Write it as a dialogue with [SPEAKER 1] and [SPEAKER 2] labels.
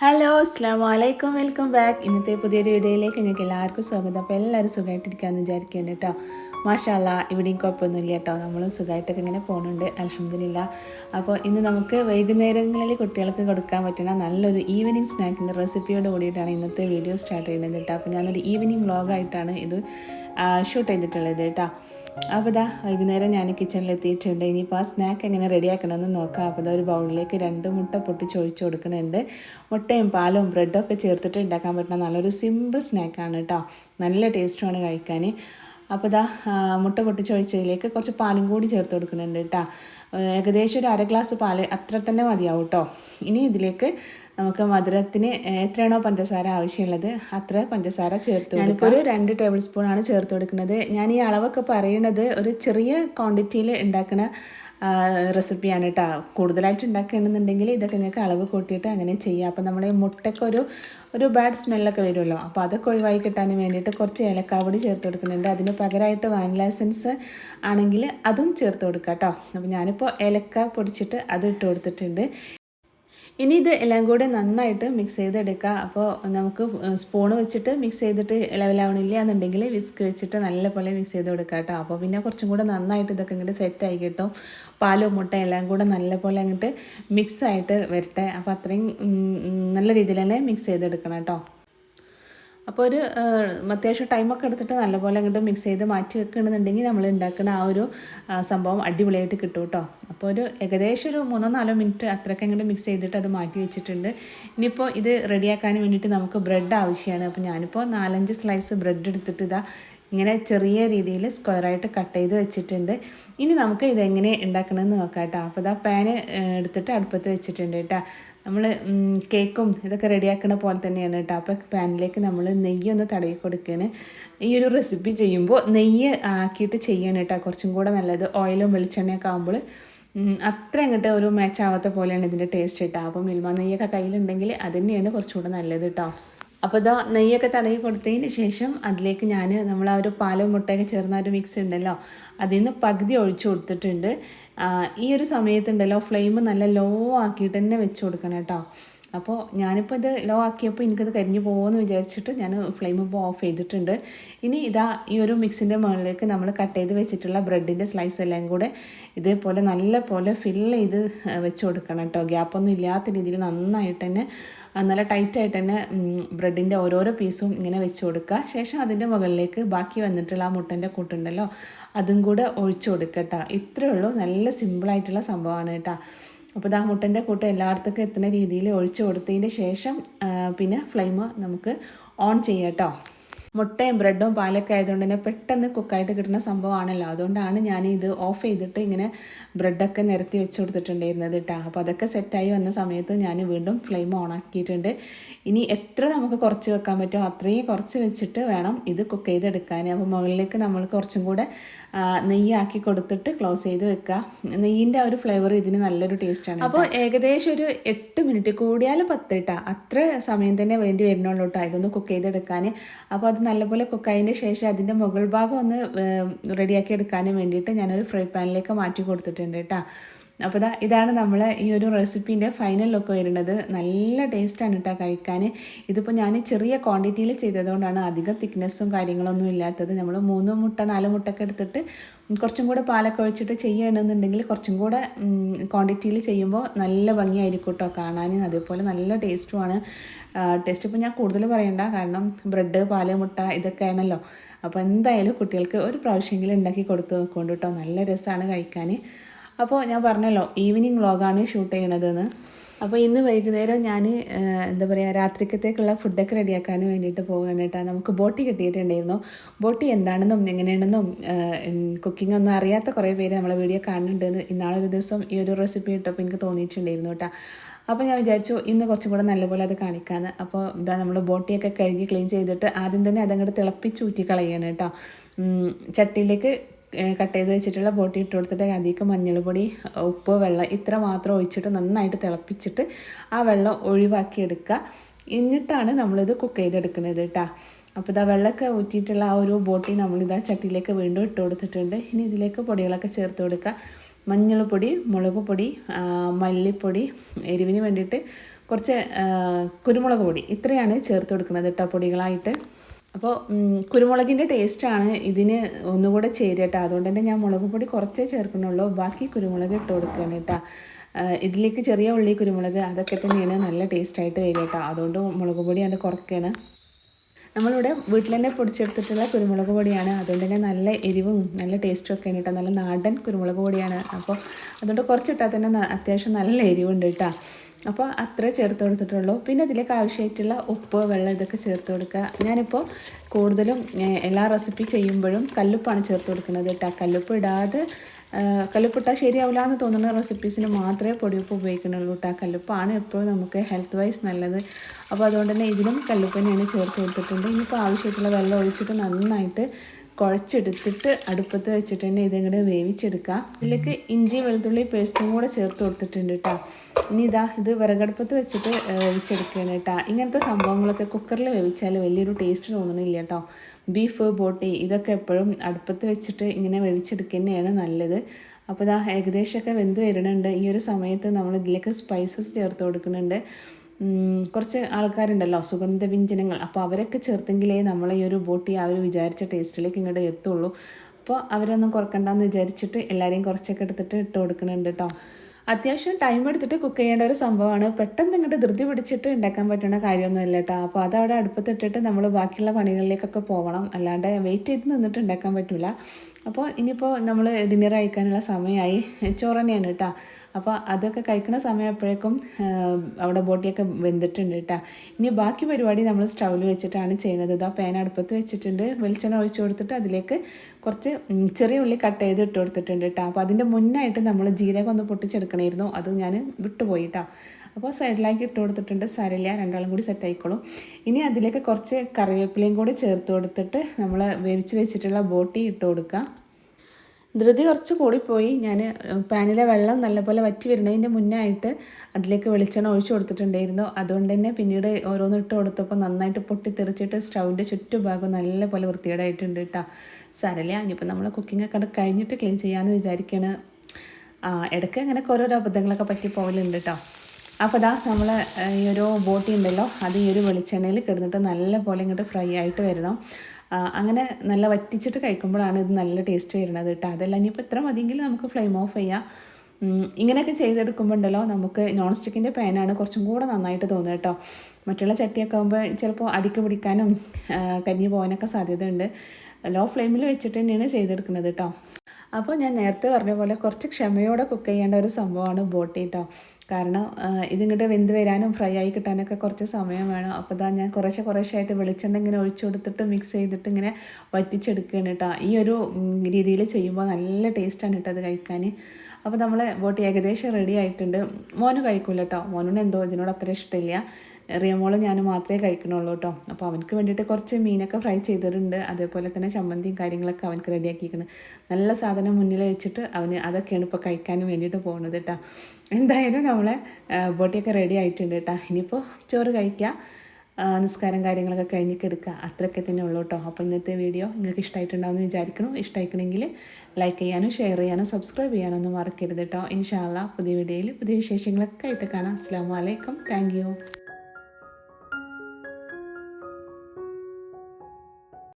[SPEAKER 1] Hello അസ്ലാം വലൈക്കും welcome back ഇന്നത്തെ പുതിയൊരു വീഡിയോയിലേക്ക് നിങ്ങൾക്ക് എല്ലാവർക്കും സ്വാഗതം. അപ്പോൾ എല്ലാവരും സുഖമായിട്ടിരിക്കാമെന്ന് വിചാരിക്കുകയാണ് കേട്ടോ മാഷാല്ല ഇവിടെയും കുഴപ്പമൊന്നുമില്ല കേട്ടോ നമ്മളും സുഖമായിട്ടൊക്കെ ഇങ്ങനെ പോകുന്നുണ്ട് അലഹമില്ല അപ്പോൾ ഇന്ന് നമുക്ക് വൈകുന്നേരങ്ങളിൽ കുട്ടികൾക്ക് കൊടുക്കാൻ പറ്റുന്ന നല്ലൊരു ഈവനിങ് സ്നാക്കിന്റെ റെസിപ്പിയോട് കൂടിയിട്ടാണ് ഇന്നത്തെ വീഡിയോ സ്റ്റാർട്ട് ചെയ്യുന്നത് കേട്ടോ അപ്പോൾ ഞാനൊരു ഈവനിങ് വ്ളോഗായിട്ടാണ് ഇത് ഷൂട്ട് ചെയ്തിട്ടുള്ളത് കേട്ടോ അപ്പോൾ ഇതാ വൈകുന്നേരം ഞാൻ കിച്ചണിൽ എത്തിയിട്ടുണ്ട് ഇനിയിപ്പോൾ ആ സ്നാക്ക് എങ്ങനെ റെഡിയാക്കണമെന്ന് നോക്കാം. അപ്പോൾ ഒരു ബൗളിലേക്ക് രണ്ട് മുട്ട പൊട്ടിച്ച് ഒഴിച്ച് കൊടുക്കുന്നുണ്ട്. മുട്ടയും പാലും ബ്രെഡും ഒക്കെ ചേർത്തിട്ട് ഉണ്ടാക്കാൻ പറ്റുന്ന നല്ലൊരു സിമ്പിൾ സ്നാക്കാണ് കേട്ടോ. നല്ല ടേസ്റ്റുമാണ് കഴിക്കാൻ. അപ്പോൾ ഇതാ മുട്ട പൊട്ടിച്ചൊഴിച്ചതിലേക്ക് കുറച്ച് പാലും കൂടി ചേർത്ത് കൊടുക്കുന്നുണ്ട് കേട്ടോ. ഏകദേശം ഒരു അര ഗ്ലാസ് പാൽ അത്ര തന്നെ മതിയാവും കേട്ടോ ഇനി ഇതിലേക്ക് നമുക്ക് മധുരത്തിന് എത്രയാണോ പഞ്ചസാര ആവശ്യമുള്ളത് അത്ര പഞ്ചസാര ചേർത്ത് ഒരു രണ്ട് ടേബിൾ സ്പൂണാണ് ചേർത്ത് കൊടുക്കുന്നത്. ഞാൻ ഈ അളവൊക്കെ പറയുന്നത് ഒരു ചെറിയ ക്വാണ്ടിറ്റിയിൽ ഉണ്ടാക്കുന്ന റെസിപ്പിയാണ് കേട്ടോ കൂടുതലായിട്ട് ഉണ്ടാക്കുകയാണെന്നുണ്ടെങ്കിൽ ഇതൊക്കെ നിങ്ങൾക്ക് അളവ് കൂട്ടിയിട്ട് അങ്ങനെ ചെയ്യുക അപ്പോൾ നമ്മുടെ മുട്ടയ്ക്ക് ഒരു ഒരു ബാഡ് സ്മെല്ലൊക്കെ വരുമല്ലോ. അപ്പോൾ അതൊക്കെ ഒഴിവായി കിട്ടാൻ വേണ്ടിയിട്ട് കുറച്ച് ഏലക്കാവടി ചേർത്ത് കൊടുക്കുന്നുണ്ട്. അതിന് പകരമായിട്ട് വാനില എസൻസ് ആണെങ്കിൽ അതും ചേർത്ത് കൊടുക്കാം കേട്ടോ അപ്പോൾ ഞാനിപ്പോൾ ഏലക്ക പൊടിച്ചിട്ട് അത് ഇട്ട് കൊടുത്തിട്ടുണ്ട്. ഇനി ഇത് എല്ലാം കൂടെ നന്നായിട്ട് മിക്സ് ചെയ്തെടുക്കുക അപ്പോൾ നമുക്ക് സ്പൂൺ വെച്ചിട്ട് മിക്സ് ചെയ്തിട്ട് ലെവലാവണില്ല എന്നുണ്ടെങ്കിൽ വിസ്ക് വെച്ചിട്ട് നല്ലപോലെ മിക്സ് ചെയ്ത് കൊടുക്കുക കേട്ടോ. അപ്പോൾ പിന്നെ കുറച്ചും കൂടെ നന്നായിട്ട് ഇതൊക്കെ ഇങ്ങോട്ട് ആയി കിട്ടും. പാലും മുട്ട എല്ലാം കൂടെ നല്ലപോലെ അങ്ങോട്ട് മിക്സ് ആയിട്ട് വരട്ടെ. അപ്പോൾ അത്രയും നല്ല രീതിയിൽ തന്നെ മിക്സ് ചെയ്തെടുക്കണം കേട്ടോ. അപ്പോൾ ഒരു അത്യാവശ്യം ടൈമൊക്കെ എടുത്തിട്ട് നല്ലപോലെ അങ്ങോട്ട് മിക്സ് ചെയ്ത് മാറ്റി വെക്കണമെന്നുണ്ടെങ്കിൽ നമ്മൾ ഉണ്ടാക്കുന്ന ആ ഒരു സംഭവം അടിപൊളിയായിട്ട് കിട്ടും കേട്ടോ അപ്പോൾ ഒരു ഏകദേശം ഒരു മൂന്നോ നാലോ മിനിറ്റ് അത്രയ്ക്ക് അങ്ങോട്ട് മിക്സ് ചെയ്തിട്ട് അത് മാറ്റി വെച്ചിട്ടുണ്ട്. ഇനിയിപ്പോൾ ഇത് റെഡിയാക്കാൻ വേണ്ടിയിട്ട് നമുക്ക് ബ്രെഡ് ആവശ്യമാണ്. അപ്പോൾ ഞാനിപ്പോൾ നാലഞ്ച് സ്ലൈസ് ബ്രെഡ് എടുത്തിട്ട് ഇതാ ഇങ്ങനെ ചെറിയ രീതിയിൽ സ്ക്വയറായിട്ട് കട്ട് ചെയ്ത് വെച്ചിട്ടുണ്ട്. ഇനി നമുക്ക് ഇതെങ്ങനെ ഉണ്ടാക്കണമെന്ന് നോക്കാം കേട്ടോ അപ്പോൾ ഇതാ പാന് എടുത്തിട്ട് അടുപ്പത്ത് വെച്ചിട്ടുണ്ട് കേട്ടോ നമ്മൾ കേക്കും ഇതൊക്കെ റെഡിയാക്കുന്ന പോലെ തന്നെയാണ് കേട്ടോ അപ്പോൾ പാനിലേക്ക് നമ്മൾ നെയ്യ് ഒന്ന് തടവി കൊടുക്കുകയാണ് ഈ ഒരു റെസിപ്പി ചെയ്യുമ്പോൾ നെയ്യ് ആക്കിയിട്ട് ചെയ്യണം കേട്ടോ കുറച്ചും കൂടെ നല്ലത്. ഓയിലും വെളിച്ചെണ്ണയൊക്കെ ആകുമ്പോൾ അത്ര അങ്ങോട്ട് ഒരു മാച്ച് ആവാത്ത പോലെയാണ് ഇതിന്റെ ടേസ്റ്റ് കേട്ടോ അപ്പോൾ മിൽമ നെയ്യൊക്കെ കയ്യിലുണ്ടെങ്കിൽ അത് തന്നെയാണ് കുറച്ചുകൂടെ നല്ലത് കേട്ടോ അപ്പോൾ ഇതാ നെയ്യൊക്കെ തടവി കൊടുത്തതിന് ശേഷം അതിലേക്ക് ഞാൻ നമ്മൾ ആ ഒരു പാലും മുട്ടയൊക്കെ ചേർന്ന ഒരു മിക്സ് ഉണ്ടല്ലോ അതിൽ നിന്ന് പകുതി ഒഴിച്ചു കൊടുത്തിട്ടുണ്ട്. ഈ ഒരു സമയത്തുണ്ടല്ലോ ഫ്ലെയിം നല്ല ലോ ആക്കിയിട്ട് തന്നെ വെച്ച് കൊടുക്കണം കേട്ടോ. അപ്പോൾ ഞാനിപ്പോൾ ഇത് ലോ ആക്കിയപ്പോൾ എനിക്കത് കരിഞ്ഞു പോകുമെന്ന് വിചാരിച്ചിട്ട് ഞാൻ ഫ്ലെയിം ഇപ്പോൾ ഓഫ് ചെയ്തിട്ടുണ്ട്. ഇനി ഇതാ ഈ ഒരു മിക്സിന്റെ മുകളിലേക്ക് നമ്മൾ കട്ട് ചെയ്ത് വെച്ചിട്ടുള്ള ബ്രെഡിന്റെ സ്ലൈസ് എല്ലാം കൂടെ ഇതേപോലെ നല്ല പോലെ ഫില്ല് ചെയ്ത് വെച്ച് കൊടുക്കണം കേട്ടോ. ഗ്യാപ്പൊന്നും ഇല്ലാത്ത രീതിയിൽ നന്നായിട്ട് തന്നെ നല്ല ടൈറ്റായിട്ട് തന്നെ ബ്രെഡിന്റെ ഓരോരോ പീസും ഇങ്ങനെ വെച്ച് കൊടുക്കുക. ശേഷം അതിന്റെ മുകളിലേക്ക് ബാക്കി വന്നിട്ടുള്ള ആ മുട്ടന്റെ കൂട്ടുണ്ടല്ലോ അതും കൂടെ ഒഴിച്ചു കൊടുക്കട്ടോ കേട്ടോ. ഇത്രയേ ഉള്ളൂ. നല്ല സിമ്പിളായിട്ടുള്ള സംഭവമാണ് കേട്ടോ. അപ്പോൾ ഇതാ മുട്ടന്റെ കൂട്ട് എല്ലായിടത്തേക്കും എത്തുന്ന രീതിയിൽ ഒഴിച്ചു കൊടുത്തതിന്റെ ശേഷം പിന്നെ ഫ്ലെയിം നമുക്ക് ഓൺ ചെയ്യാം കേട്ടോ. മുട്ടയും ബ്രെഡും പാലൊക്കെ ആയതുകൊണ്ട് തന്നെ പെട്ടെന്ന് കുക്കായിട്ട് കിട്ടുന്ന സംഭവമാണല്ലോ. അതുകൊണ്ടാണ് ഞാൻ ഇത് ഓഫ് ചെയ്തിട്ട് ഇങ്ങനെ ബ്രെഡൊക്കെ നിരത്തി വെച്ച് കൊടുത്തിട്ടുണ്ടായിരുന്നത് കേട്ടോ അപ്പോൾ അതൊക്കെ സെറ്റായി വന്ന സമയത്ത് ഞാൻ വീണ്ടും ഫ്ലെയിം ഓൺ ആക്കിയിട്ടുണ്ട്. ഇനി എത്ര നമുക്ക് കുറച്ച് വെക്കാൻ പറ്റുമോ അത്രയും കുറച്ച് വെച്ചിട്ട് വേണം ഇത് കുക്ക് ചെയ്തെടുക്കാൻ. അപ്പോൾ മുകളിലേക്ക് നമ്മൾ കുറച്ചും കൂടെ നെയ്യാക്കി കൊടുത്തിട്ട് ക്ലോസ് ചെയ്ത് വെക്കുക നെയ്യിന്റെ ആ ഒരു ഫ്ലേവർ ഇതിന് നല്ലൊരു ടേസ്റ്റാണ് അപ്പോൾ ഏകദേശം ഒരു എട്ട് മിനിറ്റ് കൂടിയാൽ പത്ത് കേട്ടോ അത്ര സമയം തന്നെ വേണ്ടി വരുന്നുള്ളൂ കേട്ടോ ഇതൊന്ന് കുക്ക് ചെയ്തെടുക്കാൻ അപ്പോൾ അത് നല്ലപോലെ കുക്കായതിന്റെ ശേഷം അതിന്റെ മുകൾ ഭാഗം ഒന്ന് റെഡിയാക്കി എടുക്കാനും വേണ്ടിയിട്ട് ഞാനൊരു ഫ്രൈ പാനിലേക്ക് മാറ്റി കൊടുത്തിട്ടുണ്ട് കേട്ടോ. അപ്പോൾ ഇതാ ഇതാണ് നമ്മൾ ഈ ഒരു റെസിപ്പീന്റെ ഫൈനൽ ലുക്ക് വരുന്നത്. നല്ല ടേസ്റ്റാണ് കേട്ടോ കഴിക്കാൻ ഇതിപ്പോൾ ഞാൻ ചെറിയ ക്വാണ്ടിറ്റിയിൽ ചെയ്തതുകൊണ്ടാണ് അധികം തിക്നെസ്സും കാര്യങ്ങളൊന്നും ഇല്ലാത്തത്. നമ്മൾ മൂന്ന് മുട്ട നാല് മുട്ടൊക്കെ എടുത്തിട്ട് കുറച്ചും കൂടെ പാലൊക്കെ ഒഴിച്ചിട്ട് ചെയ്യണമെന്നുണ്ടെങ്കിൽ കുറച്ചും കൂടെ ക്വാണ്ടിറ്റിയിൽ ചെയ്യുമ്പോൾ നല്ല ഭംഗിയായിരിക്കും കേട്ടോ കാണാൻ അതുപോലെ നല്ല ടേസ്റ്റുമാണ് ടേസ്റ്റ് ഇപ്പോൾ ഞാൻ കൂടുതൽ പറയണ്ട. കാരണം ബ്രെഡ് പാൽ മുട്ട ഇതൊക്കെയാണല്ലോ അപ്പോൾ എന്തായാലും കുട്ടികൾക്ക് ഒരു പ്രാവശ്യമെങ്കിലും ഉണ്ടാക്കി കൊടുത്ത് നോക്കൊണ്ട് കേട്ടോ നല്ല രസമാണ് കഴിക്കാൻ അപ്പോൾ ഞാൻ പറഞ്ഞല്ലോ ഈവനിങ് വ്ളോഗാണ് ഷൂട്ട് ചെയ്യണതെന്ന്. അപ്പോൾ ഇന്ന് വൈകുന്നേരം ഞാൻ എന്താ പറയുക രാത്രിക്കത്തേക്കുള്ള ഫുഡൊക്കെ റെഡിയാക്കാൻ വേണ്ടിയിട്ട് പോകാൻ കേട്ടോ. നമുക്ക് ബോട്ടി കിട്ടിയിട്ടുണ്ടായിരുന്നു. ബോട്ടി എന്താണെന്നും എങ്ങനെയാണെന്നും കുക്കിംഗ് ഒന്നും അറിയാത്ത കുറേ പേര് നമ്മളെ വീഡിയോ കാണുന്നുണ്ടെന്ന് ഇന്നാളൊരു ദിവസം ഈ ഒരു റെസിപ്പി ഇട്ടപ്പോൾ എനിക്ക് തോന്നിയിട്ടുണ്ടായിരുന്നു കേട്ടോ. അപ്പോൾ ഞാൻ വിചാരിച്ചു ഇന്ന് കുറച്ചും കൂടെ നല്ലപോലെ അത് കാണിക്കാമെന്ന് അപ്പോൾ ഇതാ നമ്മൾ ബോട്ടിയൊക്കെ കഴുകി ക്ലീൻ ചെയ്തിട്ട് ആദ്യം തന്നെ അതങ്ങോട്ട് തിളപ്പിച്ചൂറ്റി കളയാണ് കേട്ടോ. ചട്ടിയിലേക്ക് കട്ട് ചെയ്ത് വെച്ചിട്ടുള്ള ബോട്ടി ഇട്ട് കൊടുത്തിട്ട് അതിലേക്ക് മഞ്ഞൾപ്പൊടി ഉപ്പ് വെള്ളം ഇത്ര മാത്രം ഒഴിച്ചിട്ട് നന്നായിട്ട് തിളപ്പിച്ചിട്ട് ആ വെള്ളം ഒഴിവാക്കി എടുക്കുക. എന്നിട്ടാണ് നമ്മളിത് കുക്ക് ചെയ്തെടുക്കുന്നത് കേട്ടോ അപ്പോൾ ഇതാ വെള്ളമൊക്കെ ഊറ്റിയിട്ടുള്ള ആ ഒരു ബോട്ടി നമ്മളിതാ ചട്ടിയിലേക്ക് വീണ്ടും ഇട്ട് കൊടുത്തിട്ടുണ്ട്. ഇനി ഇതിലേക്ക് പൊടികളൊക്കെ ചേർത്ത് കൊടുക്കുക. മഞ്ഞൾപ്പൊടി മുളക് പൊടി മല്ലിപ്പൊടി എരിവിന് വേണ്ടിയിട്ട് കുറച്ച് കുരുമുളക് പൊടി. ഇത്രയാണ് ചേർത്ത് കൊടുക്കുന്നത് കേട്ടോ പൊടികളായിട്ട്. അപ്പോൾ കുരുമുളകിന്റെ ടേസ്റ്റാണ് ഇതിന് ഒന്നുകൂടെ ചേരട്ടോ അതുകൊണ്ട് തന്നെ ഞാൻ മുളക് പൊടി കുറച്ചേ ചേർക്കണുള്ളൂ ബാക്കി കുരുമുളക് ഇട്ട് കൊടുക്കുകയാണ് കേട്ടോ ഇതിലേക്ക് ചെറിയ ഉള്ളി കുരുമുളക് അതൊക്കെ തന്നെയാണ് നല്ല ടേസ്റ്റായിട്ട് വരിക കേട്ടോ അതുകൊണ്ട് മുളക് പൊടി അത് കുറയ്ക്കുകയാണ് നമ്മളിവിടെ വീട്ടിൽ തന്നെ പൊടിച്ചെടുത്തിട്ടുള്ള കുരുമുളക് പൊടിയാണ്. അതുകൊണ്ട് തന്നെ നല്ല എരിവും നല്ല ടേസ്റ്റും ഒക്കെ കേട്ടോ നല്ല നാടൻ കുരുമുളക് പൊടിയാണ്. അപ്പോൾ അതുകൊണ്ട് കുറച്ചിട്ടാൽ തന്നെ അത്യാവശ്യം നല്ല എരിവുണ്ട് കേട്ടോ അപ്പോൾ അത്ര ചേർത്ത് കൊടുത്തിട്ടുള്ളൂ. പിന്നെ ഇതിലേക്ക് ആവശ്യമായിട്ടുള്ള ഉപ്പ് വെള്ളം ഇതൊക്കെ ചേർത്ത് കൊടുക്കുക. ഞാനിപ്പോൾ കൂടുതലും എല്ലാ റെസിപ്പി ചെയ്യുമ്പോഴും കല്ലുപ്പാണ് ചേർത്ത് കൊടുക്കുന്നത് കേട്ടോ. കല്ലുപ്പ് ഇടാതെ കല്ലുപ്പിട്ടാൽ ശരിയാവില്ല എന്ന് തോന്നുന്ന റെസിപ്പീസിന് മാത്രമേ പൊടിയുപ്പ് ഉപയോഗിക്കുന്നുള്ളൂ കേട്ടോ. കല്ലുപ്പാണ് എപ്പോഴും നമുക്ക് ഹെൽത്ത് വൈസ് നല്ലത്. അപ്പോൾ അതുകൊണ്ട് തന്നെ ഇതിലും കല്ലുപ്പ് തന്നെയാണ് ചേർത്ത് കൊടുത്തിട്ടുണ്ട്. ഇനിയിപ്പോൾ ആവശ്യമായിട്ടുള്ള വെള്ളം ഒഴിച്ചിട്ട് നന്നായിട്ട് കുഴച്ചെടുത്തിട്ട് അടുപ്പത്ത് വെച്ചിട്ട് തന്നെ ഇതിങ്ങോട്ട് വേവിച്ചെടുക്കാം ഇതിലേക്ക് ഇഞ്ചി വെളുത്തുള്ളി പേസ്റ്റും കൂടെ ചേർത്ത് കൊടുത്തിട്ടുണ്ട് കേട്ടോ ഇനി ഇതാ ഇത് വിറകടുപ്പത്ത് വെച്ചിട്ട് വേവിച്ചെടുക്കുകയാണ് കേട്ടോ ഇങ്ങനത്തെ സംഭവങ്ങളൊക്കെ കുക്കറിൽ വേവിച്ചാൽ വലിയൊരു ടേസ്റ്റ് തോന്നണില്ല കേട്ടോ ബീഫ് ബോട്ടി ഇതൊക്കെ എപ്പോഴും അടുപ്പത്ത് വെച്ചിട്ട് ഇങ്ങനെ വേവിച്ചെടുക്കുക തന്നെയാണ് നല്ലത്. അപ്പോൾ ഇതാ ഏകദേശമൊക്കെ വെന്ത് വരുന്നുണ്ട് ഈ ഒരു സമയത്ത് നമ്മൾ ഇതിലേക്ക് സ്പൈസസ് ചേർത്ത് കൊടുക്കുന്നുണ്ട്. കുറച്ച് ആൾക്കാരുണ്ടല്ലോ സുഗന്ധവ്യഞ്ജനങ്ങൾ. അപ്പോൾ അവരൊക്കെ ചേർത്തെങ്കിലേ നമ്മൾ ഈ ഒരു ബോട്ടി ആ ഒരു വിചാരിച്ച ടേസ്റ്റിലേക്ക് ഇങ്ങോട്ട് എത്തുള്ളൂ. അപ്പോൾ അവരൊന്നും കുറക്കണ്ടെന്ന് വിചാരിച്ചിട്ട് എല്ലാവരെയും കുറച്ചൊക്കെ എടുത്തിട്ട് ഇട്ട് കൊടുക്കുന്നുണ്ട് കേട്ടോ അത്യാവശ്യം ടൈം എടുത്തിട്ട് കുക്ക് ചെയ്യേണ്ട ഒരു സംഭവമാണ്. പെട്ടെന്ന് ഇങ്ങോട്ട് ധൃതി പിടിച്ചിട്ട് ഉണ്ടാക്കാൻ പറ്റുന്ന കാര്യമൊന്നുമില്ല കേട്ടോ അപ്പോൾ അതവിടെ അടുപ്പത്തിട്ടിട്ട് നമ്മൾ ബാക്കിയുള്ള പണികളിലേക്കൊക്കെ പോകണം അല്ലാണ്ട് വെയിറ്റ് ചെയ്ത് നിന്നിട്ട് ഉണ്ടാക്കാൻ പറ്റില്ല അപ്പോൾ ഇനിയിപ്പോൾ നമ്മൾ ഡിന്നർ കഴിക്കാനുള്ള സമയമായി ചോറ് തന്നെയാണ് കേട്ടോ അപ്പോൾ അതൊക്കെ കഴിക്കുന്ന സമയപ്പോഴേക്കും അവിടെ ബോട്ടിയൊക്കെ വെന്തിട്ടുണ്ട് കേട്ടോ ഇനി ബാക്കി പരിപാടി നമ്മൾ സ്റ്റൗവിൽ വെച്ചിട്ടാണ് ചെയ്യുന്നത്. ഇതാ പാൻ അടുപ്പത്ത് വെച്ചിട്ടുണ്ട്. വെളിച്ചെണ്ണ ഒഴിച്ചു കൊടുത്തിട്ട് അതിലേക്ക് കുറച്ച് ചെറിയ ഉള്ളി കട്ട് ചെയ്ത് ഇട്ട് കൊടുത്തിട്ടുണ്ട് കേട്ടോ അപ്പോൾ അതിന്റെ മുന്നായിട്ട് നമ്മൾ ജീരകം ഒന്ന് പൊട്ടിച്ചെടുക്കണമായിരുന്നു അത് ഞാൻ വിട്ടുപോയി കേട്ടോ അപ്പോൾ സൈഡിലാക്കി ഇട്ട് കൊടുത്തിട്ടുണ്ട്. സരല രണ്ടാളും കൂടി സെറ്റ് ആയിക്കോളും. ഇനി അതിലേക്ക് കുറച്ച് കറിവേപ്പിലയും കൂടി ചേർത്ത് കൊടുത്തിട്ട് നമ്മൾ വേവിച്ച് വെച്ചിട്ടുള്ള ബോട്ടി ഇട്ട് കൊടുക്കുക ധൃതി കുറച്ച് കൂടിപ്പോയി. ഞാൻ പാനിലെ വെള്ളം നല്ലപോലെ വറ്റി വരുന്നതിന്റെ മുന്നേ ആയിട്ട് അതിലേക്ക് വെളിച്ചെണ്ണ ഒഴിച്ചു കൊടുത്തിട്ടുണ്ടായിരുന്നു. അതുകൊണ്ട് തന്നെ പിന്നീട് ഓരോന്ന് ഇട്ട് കൊടുത്തപ്പോൾ നന്നായിട്ട് പൊട്ടിത്തെറിച്ചിട്ട് സ്റ്റൗവിന്റെ ചുറ്റുഭാഗം നല്ലപോലെ വൃത്തികേടായിട്ടുണ്ട് കേട്ടോ. സാരല്ല ഇനിയിപ്പോൾ നമ്മൾ കുക്കിംഗ് ഒക്കെ കഴിഞ്ഞിട്ട് ക്ലീൻ ചെയ്യാമെന്ന് വിചാരിക്കുകയാണ് ഇടയ്ക്ക് അങ്ങനെയൊക്കെ ഓരോരോ അബദ്ധങ്ങളൊക്കെ പറ്റി പോകലുണ്ട് കേട്ടോ. അപ്പോൾ ഇതാ നമ്മൾ ഈ ഒരു ബോട്ടി ഉണ്ടല്ലോ അത് ഈ ഒരു വെളിച്ചെണ്ണയിൽ കിടന്നിട്ട് നല്ല പോലെ ഇങ്ങോട്ട് ഫ്രൈ ആയിട്ട് വരണം. അങ്ങനെ നല്ല വറ്റിച്ചിട്ട് കഴിക്കുമ്പോഴാണ് ഇത് നല്ല ടേസ്റ്റ് വരുന്നത് കേട്ടോ. അതല്ല ഇനിയിപ്പോൾ ഇത്ര മതിയെങ്കിൽ നമുക്ക് ഫ്ലെയിം ഓഫ് ചെയ്യാം. ഇങ്ങനെയൊക്കെ ചെയ്തെടുക്കുമ്പോൾ ഉണ്ടല്ലോ നമുക്ക് നോൺ സ്റ്റിക്കിന്റെ പാനാണ് കുറച്ചും കൂടെ നന്നായിട്ട് തോന്നുന്നത് കേട്ടോ. മറ്റുള്ള ചട്ടിയൊക്കെ ആകുമ്പോൾ ചിലപ്പോൾ അടിക്ക് പിടിക്കാനും കഞ്ഞി പോകാനൊക്കെ സാധ്യതയുണ്ട്. ലോ ഫ്ലെയിമിൽ വെച്ചിട്ട് തന്നെയാണ് ചെയ്തെടുക്കുന്നത് കേട്ടോ. അപ്പോൾ ഞാൻ നേരത്തെ പറഞ്ഞ പോലെ കുറച്ച് ക്ഷമയോടെ കുക്ക് ചെയ്യേണ്ട ഒരു സംഭവമാണ് ബോട്ടി കേട്ടോ കാരണം ഇതിങ്ങോട്ട് വെന്ത് വരാനും ഫ്രൈ ആയി കിട്ടാനൊക്കെ കുറച്ച് സമയം വേണം. അപ്പോൾ ഇതാ ഞാൻ കുറേശ്ശെ കുറേശ്ശായിട്ട് വെളിച്ചെണ്ണ ഇങ്ങനെ ഒഴിച്ചു കൊടുത്തിട്ട് മിക്സ് ചെയ്തിട്ട് ഇങ്ങനെ വറ്റിച്ചെടുക്കുകയാണ് കേട്ടോ ഈ ഒരു രീതിയിൽ ചെയ്യുമ്പോൾ നല്ല ടേസ്റ്റാണ് കേട്ടോ അത് കഴിക്കാൻ. അപ്പോൾ നമ്മൾ ബോട്ടി ഏകദേശം റെഡി ആയിട്ടുണ്ട്. മോന് കഴിക്കില്ല കേട്ടോ മോനോട് എന്തോ ഇതിനോട് അത്ര ഇഷ്ടമില്ല. റിയമോൾ ഞാൻ മാത്രമേ കഴിക്കണുള്ളൂ കേട്ടോ അപ്പോൾ അവനക്ക് വേണ്ടിയിട്ട് കുറച്ച് മീനൊക്കെ ഫ്രൈ ചെയ്തിട്ടുണ്ട്. അതേപോലെ തന്നെ ചമ്മന്തിയും കാര്യങ്ങളൊക്കെ അവനക്ക് റെഡിയാക്കിയിരിക്കണം നല്ല സാധനം മുന്നിൽ വെച്ചിട്ട് അവന് അതൊക്കെയാണ് ഇപ്പോൾ കഴിക്കാനും വേണ്ടിയിട്ട് പോകുന്നത് കേട്ടോ എന്തായാലും നമ്മളെ ബോട്ടിയൊക്കെ റെഡി ആയിട്ടുണ്ട് കേട്ടോ ഇനിയിപ്പോൾ ചോറ് കഴിക്കുക നിസ്കാരം കാര്യങ്ങളൊക്കെ കഴിഞ്ഞിട്ട് എടുക്കുക അത്രയൊക്കെ തന്നെ ഉള്ളൂ കേട്ടോ അപ്പോൾ ഇന്നത്തെ വീഡിയോ നിങ്ങൾക്ക് ഇഷ്ടമായിട്ടുണ്ടാവുമെന്ന് വിചാരിക്കണം ഇഷ്ടമായിക്കണമെങ്കിൽ ലൈക്ക് ചെയ്യാനും ഷെയർ ചെയ്യാനും സബ്സ്ക്രൈബ് ചെയ്യാനൊന്നും മറക്കരുത് കേട്ടോ ഇൻഷാല്ല പുതിയ വീഡിയോയിൽ പുതിയ വിശേഷങ്ങളൊക്കെ ആയിട്ട് കാണാം. അസ്സാം വലൈക്കും താങ്ക്